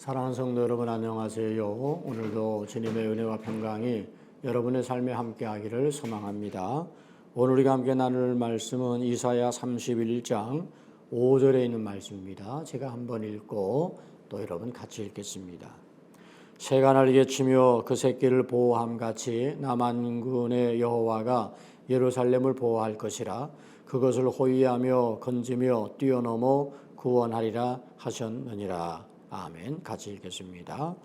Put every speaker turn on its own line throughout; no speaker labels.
사랑하는 성도 여러분 안녕하세요. 오늘도 주님의 은혜와 평강이 여러분의 삶에 함께 하기를 소망합니다. 오늘 우리가 함께 나눌 말씀은 이사야 31장 5절에 있는 말씀입니다. 제가 한번 읽고 또 여러분 같이 읽겠습니다. 새가 날개 치며 그 새끼를 보호함 같이 남한군의 여호와가 예루살렘을 보호할 것이라 그것을 호위하며 건지며 뛰어넘어 구원하리라 하셨느니라. 아멘. 같이 읽겠습니다.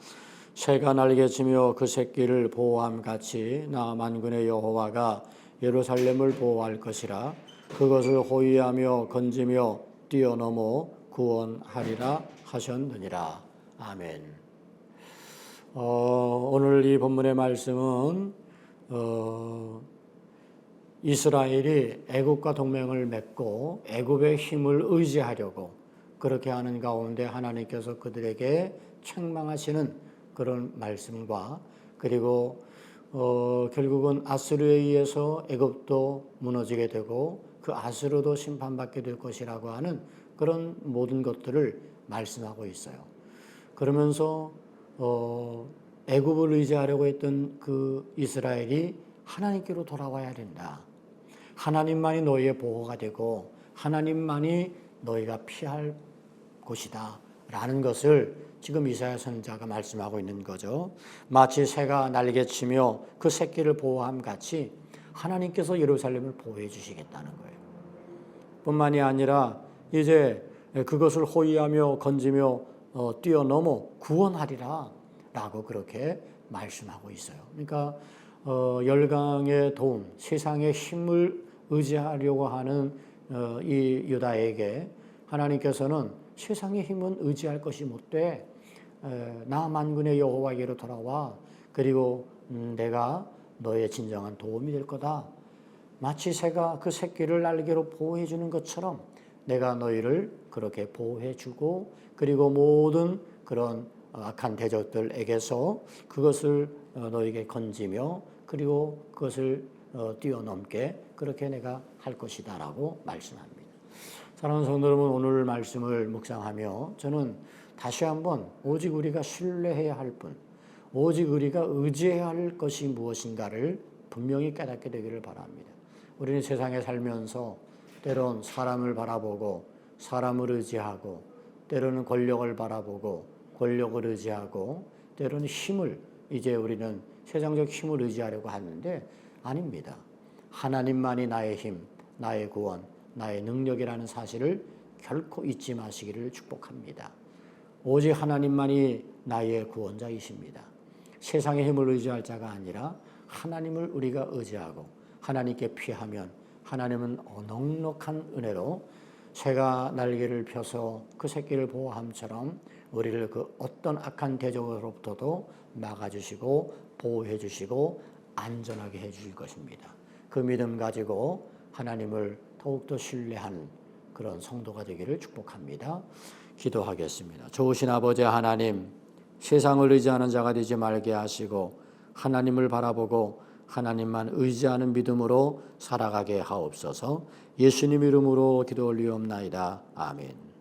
새가 날개치며 그 새끼를 보호함 같이 나 만군의 여호와가 예루살렘을 보호할 것이라 그것을 호위하며 건지며 뛰어넘어 구원하리라 하셨느니라. 아멘. 어, 오늘 이 본문의 말씀은 어, 이스라엘이 애굽과 동맹을 맺고 애굽의 힘을 의지하려고 그렇게 하는 가운데 하나님께서 그들에게 책망하시는 그런 말씀과 그리고 어, 결국은 아수르에 의해서 애굽도 무너지게 되고 그 아수르도 심판받게 될 것이라고 하는 그런 모든 것들을 말씀하고 있어요. 그러면서 어, 애굽을 의지하려고 했던 그 이스라엘이 하나님께로 돌아와야 된다. 하나님만이 너희의 보호가 되고 하나님만이 너희가 피할 곳이다. 라는 것을 지금 이사야 선자가 말씀하고 있는 거죠. 마치 새가 날개치며 그 새끼를 보호함 같이 하나님께서 예루살렘을 보호해 주시겠다는 거예요. 뿐만이 아니라 이제 그것을 호위하며 건지며 어, 뛰어넘어 구원하리라 라고 그렇게 말씀하고 있어요. 그러니까 어, 열강의 도움, 세상의 힘을 의지하려고 하는 어, 이 유다에게 하나님께서는 세상의 힘은 의지할 것이 못돼 나 만군의 여호와에게로 돌아와 그리고 음, 내가 너의 진정한 도움이 될 거다. 마치 새가 그 새끼를 날개로 보호해 주는 것처럼 내가 너희를 그렇게 보호해 주고 그리고 모든 그런 악한 대적들에게서 그것을 어, 너에게 건지며 그리고 그것을 어, 뛰어넘게 그렇게 내가 할 것이다라고 말씀합니다. 사랑하는 성도 여러분 오늘 말씀을 묵상하며 저는 다시 한번 오직 우리가 신뢰해야 할 분, 오직 우리가 의지해야 할 것이 무엇인가를 분명히 깨닫게 되기를 바랍니다. 우리는 세상에 살면서 때론 사람을 바라보고 사람을 의지하고 때로는 권력을 바라보고 권력을 의지하고 때로는 힘을 이제 우리는 세상적 힘을 의지하려고 하는데 아닙니다. 하나님만이 나의 힘, 나의 구원, 나의 능력이라는 사실을 결코 잊지 마시기를 축복합니다. 오직 하나님만이 나의 구원자이십니다. 세상의 힘을 의지할 자가 아니라 하나님을 우리가 의지하고 하나님께 피하면 하나님은 넉넉한 은혜로 새가 날개를 펴서 그 새끼를 보호함처럼 우리를 그 어떤 악한 대적으로부터도 막아주시고 보호해 주시고 안전하게 해 주실 것입니다. 그 믿음 가지고 하나님을 더욱더 신뢰하는 그런 성도가 되기를 축복합니다. 기도하겠습니다. 좋으신 아버지 하나님, 세상을 의지하는 자가 되지 말게 하시고 하나님을 바라보고 하나님만 의지하는 믿음으로 살아가게 하옵소서. 예수님 이름으로 기도 올리옵나이다. 아멘.